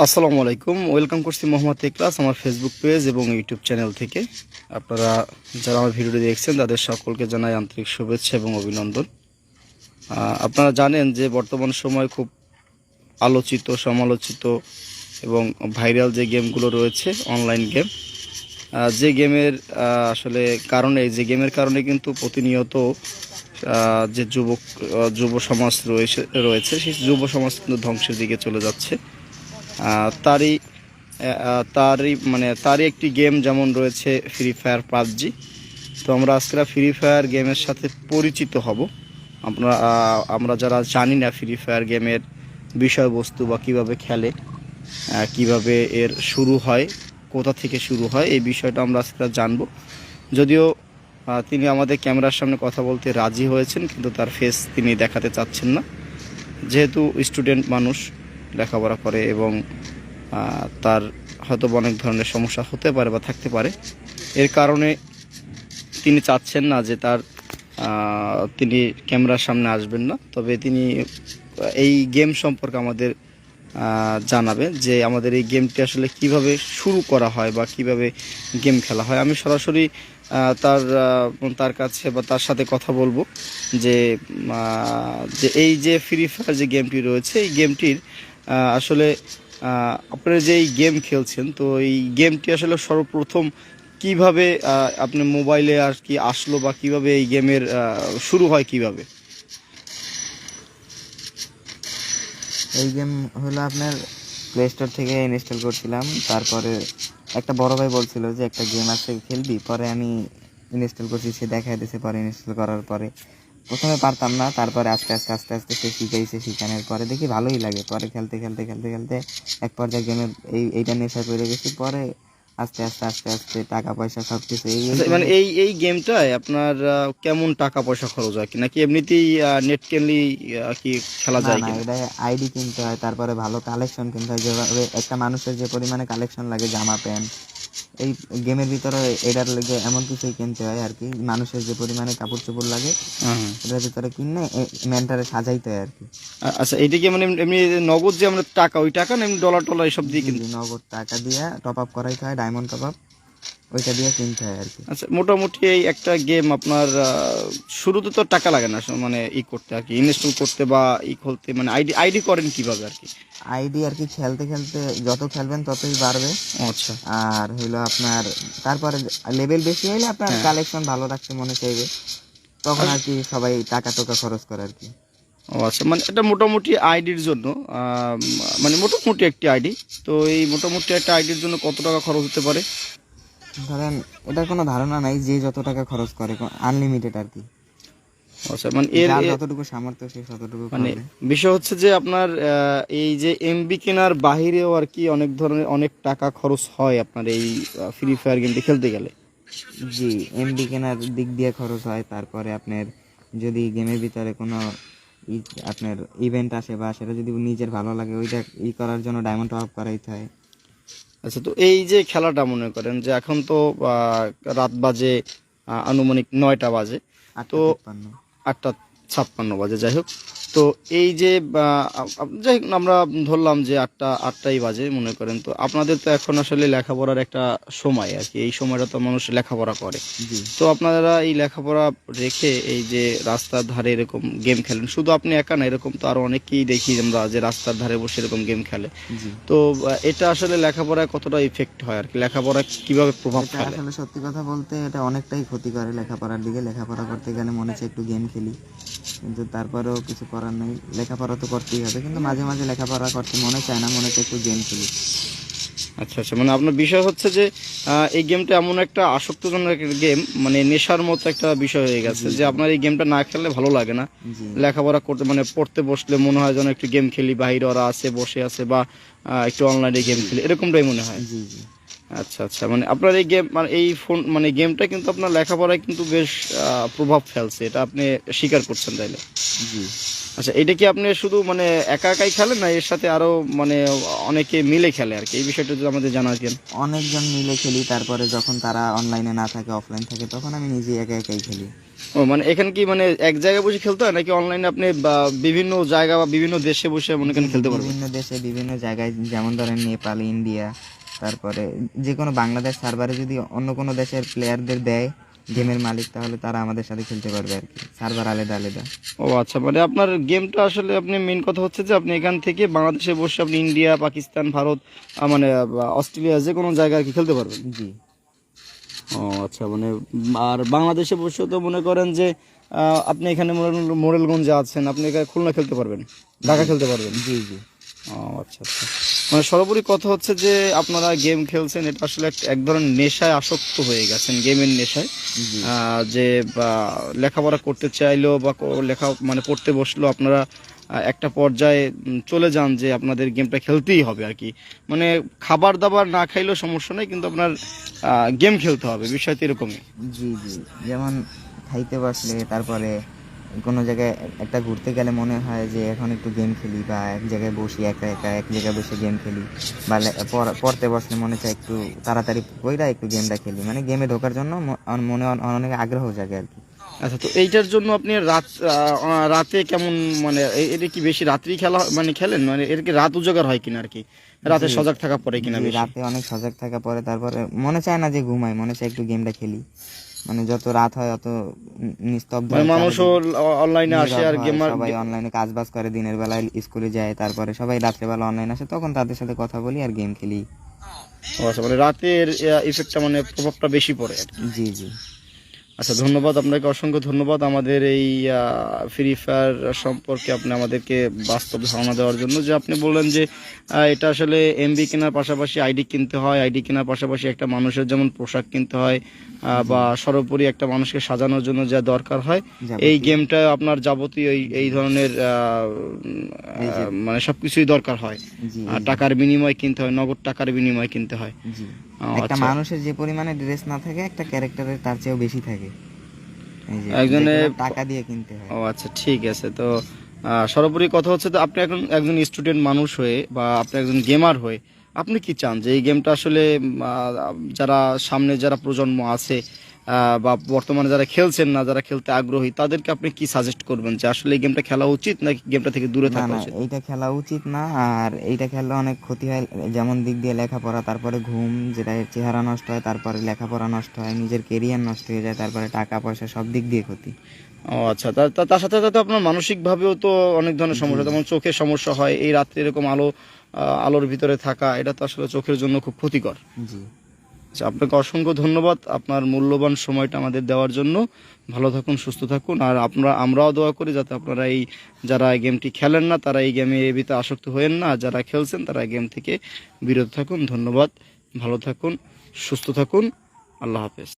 আসসালামু আলাইকুম। ওয়েলকাম করছি মোহাম্মদ ইকলাস আমার ফেসবুক পেজ এবং ইউটিউব চ্যানেল থেকে। আপনারা যারা আমার ভিডিওটি দেখছেন, তাদের সকলকে জানাই আন্তরিক শুভেচ্ছা এবং অভিনন্দন। আপনারা জানেন যে বর্তমান সময় খুব আলোচিত, সমালোচিত এবং ভাইরাল যে গেমগুলো রয়েছে অনলাইন গেম যে গেমের আসলে কারণে, যে গেমের কারণে কিন্তু প্রতিনিয়ত যে যুবক যুব সমাজ রয়েছে রয়েছে, সেই যুব সমাজ কিন্তু ধ্বংসের দিকে চলে যাচ্ছে। তারই তারই মানে তারই একটি গেম যেমন রয়েছে ফ্রি ফায়ার পাবজি। তো আমরা আজকে ফ্রি ফায়ার গেমের সাথে পরিচিত হব। আমরা আমরা যারা জানি না ফ্রি ফায়ার গেমের বিষয়বস্তু বা কীভাবে খেলে কীভাবে এর শুরু হয়, কোথা থেকে শুরু হয়, এই বিষয়টা আমরা আজকে জানব। যদিও তিনি আমাদের ক্যামেরার সামনে কথা বলতে রাজি হয়েছেন, কিন্তু তার ফেস তিনি দেখাতে চাচ্ছেন না। যেহেতু স্টুডেন্ট মানুষ লেখাপড়া করে এবং তার হয়তো অনেক ধরনের সমস্যা হতে পারে বা থাকতে পারে। এর কারণে তিনি চাচ্ছেন না যে তার তিনি ক্যামেরার সামনে আসবেন না। তবে তিনি এই গেম সম্পর্কে আমাদের আহ, জানাবেন যে আমাদের এই গেমটি আসলে কীভাবে শুরু করা হয় বা কীভাবে গেম খেলা হয়। আমি সরাসরি তার তার কাছে বা তার সাথে কথা বলব যে যে এই যে ফ্রি ফায়ার যে গেমটি রয়েছে এই গেমটির আসলে আপনারা যে এই গেম খেলছেন তো এই গেমটি আসলে সর্বপ্রথম কীভাবে আহ, আপনার মোবাইলে আর কি আসলো বা কীভাবে এই গেমের শুরু হয় কীভাবে? এই গেম হলো আপনার প্লে স্টোর থেকে ইনস্টল করছিলাম। তারপরে একটা বড় ভাই বলছিল যে একটা গেম আছে খেলবি? পরে আমি ইনস্টল করছি সে দেখাই দিয়েছে পরে ইনস্টল করার পরে প্রথমে পারতাম না তারপরে আস্তে আস্তে আস্তে আস্তে সে শিখাইছে শিখানোর পরে দেখি ভালোই লাগে। পরে খেলতে খেলতে খেলতে খেলতে এক পর্যায়ে গেমের এই এইটা নেশা করে গেছি। পরে আস্তে আস্তে আস্তে আস্তে টাকা পয়সা সব কিছু এই আচ্ছা, মানে এই এই গেমটায় আপনার কেমন টাকা পয়সা খরচ হয় কি? নাকি এমনিতেই নেট কেনলি কি খেলা যায় না এটা আইডি কিনতে হয় তারপরে ভালো কালেকশন কিনতে হয়। যেভাবে একটা মানুষের যে পরিমাণে কালেকশন লাগে জামা প্যান্ট এই গেমের ভিতরে এটার লেগে এমন কিছুই কিনতে হয় আর কি। মানুষের যে পরিমাণে কাপড় চোপড় লাগে হ্যাঁ। এটার ভিতরে কিনে মেন্টারে সাজাইতে হয় আর কি। আচ্ছা এটা কি মানে এমনি নগদ যে আমরা টাকা ওই টাকা না এমনি ডলার টলার এসব দিয়ে কিনতে? নগদ টাকা দিয়ে টপ আপ করাইতে হয় ডায়মন্ড টপ আপ ওইটা দিয়ে কিনতে হয় আর কি। আচ্ছা মোটামুটি এই একটা গেম আপনার শুরুতে তো টাকা লাগে না মানে ই করতে আর কি ইনস্টল করতে বা ই খুলতে মানে আইডি আইডি করেন কীভাবে আর কি? আইডি আর কি খেলতে খেলতে যত খেলবেন ততই বাড়বে। আচ্ছা। আর হইল আপনার তারপরে লেভেল বেশি হইলে আপনার হ্যাঁ। কালেকশন ভালো রাখতে মনে চাইবে। তখন আর কি সবাই টাকা টোকা খরচ করে আর কি। ও আচ্ছা মানে এটা মোটামুটি আইডির জন্য মানে মোটামুটি একটি আইডি তো এই মোটামুটি একটা আইডির জন্য কত টাকা খরচ হতে পারে? ধরেন এটার কোনো ধারণা নাই যে যত টাকা খরচ করে আনলিমিটেড আর কি। আচ্ছা মানে এর যতটুকু সামর্থ্য সে ততটুকু মানে বিষয় হচ্ছে যে আপনার এই যে এমবি কেনার বাহিরেও আর কি অনেক ধরনের অনেক টাকা খরচ হয় আপনার এই ফ্রি ফায়ার গেমটি খেলতে গেলে। জি এমবি কেনার দিক দিয়ে খরচ হয় তারপরে আপনার যদি গেমের ভিতরে কোনো ই- আপনার ইভেন্ট আসে বা সেটা যদি নিজের ভালো লাগে ওইটা ই করার জন্য ডায়মন্ড টপ করাইতে হয়। আচ্ছা তো এই যে খেলাটা মনে করেন যে এখন তো রাত বাজে আনুমানিক নয়টা বাজে তো আটটা ছাপ্পান্ন বাজে যাই হোক। তো এই যে যাই হোক আমরা ধরলাম যে আটটা আটটাই বাজে মনে করেন। তো আপনাদের তো এখন আসলে লেখাপড়ার একটা সময় আর কি এই সময়টা তো মানুষ লেখাপড়া করে। তো আপনারা এই লেখাপড়া রেখে এই যে রাস্তার ধারে এরকম গেম খেলেন শুধু আপনি একা না এরকম তো আরও অনেকেই দেখি আমরা যে রাস্তার ধারে বসে এরকম গেম খেলে। তো এটা আসলে লেখাপড়ায় কতটা ইফেক্ট হয় আর কি? লেখাপড়া কীভাবে প্রভাব ফেলে? আসলে সত্যি কথা বলতে এটা অনেকটাই ক্ষতি করে লেখাপড়ার দিকে। লেখাপড়া করতে গেলে মনে হচ্ছে একটু গেম খেলি কিন্তু তারপরেও কিছু করার নেই লেখাপড়া তো করতেই হবে কিন্তু মাঝে মাঝে লেখাপড়া করতে মনে চায় না মনে হচ্ছে একটু গেম খেলি। আচ্ছা আচ্ছা মানে আপনার বিষয় হচ্ছে যে এই গেমটা এমন একটা আসক্তজনক গেম মানে নেশার মতো একটা বিষয় হয়ে গেছে যে আপনার এই গেমটা না খেললে ভালো লাগে না। লেখাপড়া করতে মানে পড়তে বসলে মনে হয় যেন একটু গেম খেলি বাহিরে ওরা আছে বসে আছে বা একটু অনলাইনে গেম খেলি এরকমটাই মনে হয়। জি জি। আচ্ছা আচ্ছা মানে আপনার এই গেম মানে এই ফোন মানে গেমটা কিন্তু আপনার লেখাপড়ায় কিন্তু বেশ প্রভাব ফেলছে এটা আপনি স্বীকার করছেন তাইলে? জি। আচ্ছা এটা কি আপনি শুধু মানে একা একাই খেলেন না এর সাথে আরও মানে অনেকে মিলে খেলে আর কি? এই বিষয়টা যদি আমাদের জানা দিন অনেকজন মিলে খেলি তারপরে যখন তারা অনলাইনে না থাকে অফলাইন থাকে তখন আমি নিজে একা একাই খেলি। ও মানে এখানে কি মানে এক জায়গায় বসে খেলতে হয় নাকি অনলাইনে আপনি বিভিন্ন জায়গা বা বিভিন্ন দেশে বসে মনে করেন খেলতে পারবেন? বিভিন্ন দেশে বিভিন্ন জায়গায় যেমন ধরেন নেপাল ইন্ডিয়া তারপরে যে কোনো বাংলাদেশ সার্ভারে যদি অন্য কোনো দেশের প্লেয়ারদের দেয় গেমের মালিক তাহলে তারা আমাদের সাথে খেলতে পারবে আর কি। সার্ভার আলাদা আলাদা। ও আচ্ছা মানে আপনার গেমটা আসলে আপনি মেন কথা হচ্ছে যে আপনি এখান থেকে বাংলাদেশে বসে আপনি ইন্ডিয়া পাকিস্তান ভারত মানে অস্ট্রেলিয়া যে কোনো জায়গায় আর কি খেলতে পারবেন। জি। ও আচ্ছা মানে আর বাংলাদেশে বসে তো মনে করেন যে আপনি এখানে মোরেল- মোরেলগঞ্জে আছেন আপনি এখানে খুলনা খেলতে পারবেন ঢাকা খেলতে পারবেন। জি জি। ও আচ্ছা আচ্ছা। মানে সর্বোপরি কথা হচ্ছে যে আপনারা গেম খেলছেন এটা আসলে এক- ধরনের নেশায় আসক্ত হয়ে গেছেন গেমের নেশায়। যে বা লেখাপড়া করতে চাইলো বা লেখা মানে পড়তে বসলেও আপনারা একটা পর্যায়ে চলে যান যে আপনাদের গেমটা খেলতেই হবে আর কি। মানে খাবার দাবার না খাইলেও সমস্যা নেই কিন্তু আপনার গেম খেলতে হবে বিষয়টা এরকমই। জি জি। যেমন খাইতে বসলে তারপরে কোনো জায়গায় একটা ঘুরতে গেলে মনে হয় যে এখন একটু গেম খেলি বা এক জায়গায় বসি একা একা এক জায়গায় বসে গেম খেলি বা পড়তে বসলে মনে চায় একটু তাড়াতাড়ি কইরা একটু গেমটা খেলি। মানে গেমে ঢোকার জন্য মনে অনেক আগ্রহ জাগে আর কি। আচ্ছা তো এইটার জন্য আপনি রাত রাতে কেমন মানে এটা কি বেশি রাত্রি খেলা মানে খেলেন? মানে এর কি রাত উজাগার হয় কিনা আর কি? রাতে সজাগ থাকা পরে কিনা রাতে অনেক সজাগ থাকা পরে তারপরে মনে চায় না যে ঘুমাই মনে চায় একটু গেমটা খেলি। মানে যত রাত হয় অত নিস্তব্ধ মানে মানুষও অনলাইনে আসে আর গেমার সবাই অনলাইনে কাজ বাজ করে দিনের বেলায় স্কুলে যায় তারপরে সবাই রাত্রেবেলা অনলাইন আসে তখন তাদের সাথে কথা বলি আর গেম খেলি। আচ্ছা মানে রাতের ইফেক্টটা মানে প্রভাবটা বেশি পড়ে জি জি। আচ্ছা ধন্যবাদ আপনাকে অসংখ্য ধন্যবাদ আমাদের এই ফ্রি ফায়ার সম্পর্কে আপনি আমাদেরকে বাস্তব ধারণা দেওয়ার জন্য। যে আপনি বললেন যে এটা আসলে এমবি কেনার পাশাপাশি আইডি কিনতে হয় আইডি কেনার পাশাপাশি একটা মানুষের যেমন পোশাক কিনতে হয় বা সর্বোপরি একটা মানুষকে সাজানোর জন্য যা দরকার হয়। এই গেমটা আপনার যাবতীয় এই ধরনের মানে সবকিছুই দরকার হয়। আর টাকার বিনিময় কিনতে হয় নগদ টাকার বিনিময় কিনতে হয়। একটা আচ্ছা। মানুষের যে পরিমাণে ড্রেস না থাকে একটা ক্যারেক্টারের তার চেয়েও বেশি থাকে। একজনের- টাকা দিয়ে কিনতে হয়। ও আচ্ছা ঠিক আছে। তো সর্বোপরি কথা হচ্ছে তো আপনি এখন একজন স্টুডেন্ট মানুষ হয়ে বা আপনি একজন গেমার হয়ে আপনি কি চান যে এই গেমটা আসলে যারা সামনে যারা প্রজন্ম আছে বা বর্তমানে যারা খেলছেন না যারা খেলতে আগ্রহী তাদেরকে আপনি কি সাজেস্ট করবেন? যে আসলে এই গেমটা খেলা উচিত নাকি গেমটা থেকে দূরে থাকা উচিত? এইটা খেলা উচিত না। আর এইটা খেললে অনেক ক্ষতি হয় যেমন দিক দিয়ে লেখাপড়া তারপরে ঘুম যেটা চেহারা নষ্ট হয় তারপরে লেখাপড়া নষ্ট হয় নিজের কেরিয়ার নষ্ট হয়ে যায় তারপরে টাকা পয়সা সব দিক দিয়ে ক্ষতি। ও আচ্ছা তার সাথে সাথে আপনার মানসিক ভাবেও তো অনেক ধরনের সমস্যা যেমন চোখের সমস্যা হয় এই রাত্রে এরকম আলো আলোর ভিতরে থাকা এটা তো আসলে চোখের জন্য খুব ক্ষতিকর। জি। আচ্ছা আপনাকে অসংখ্য ধন্যবাদ আপনার মূল্যবান সময়টা আমাদের দেওয়ার জন্য। ভালো থাকুন, সুস্থ থাকুন। আর আপনারা আমরাও দোয়া করি যাতে আপনারা এই, যারা গেমটি খেলেন না, তারা এই গেমে এ ভিতরে আসক্ত হয়েন না। আর যারা খেলছেন, তারা গেম থেকে বিরত থাকুন। ধন্যবাদ। ভালো থাকুন, সুস্থ থাকুন। আল্লাহ হাফেজ।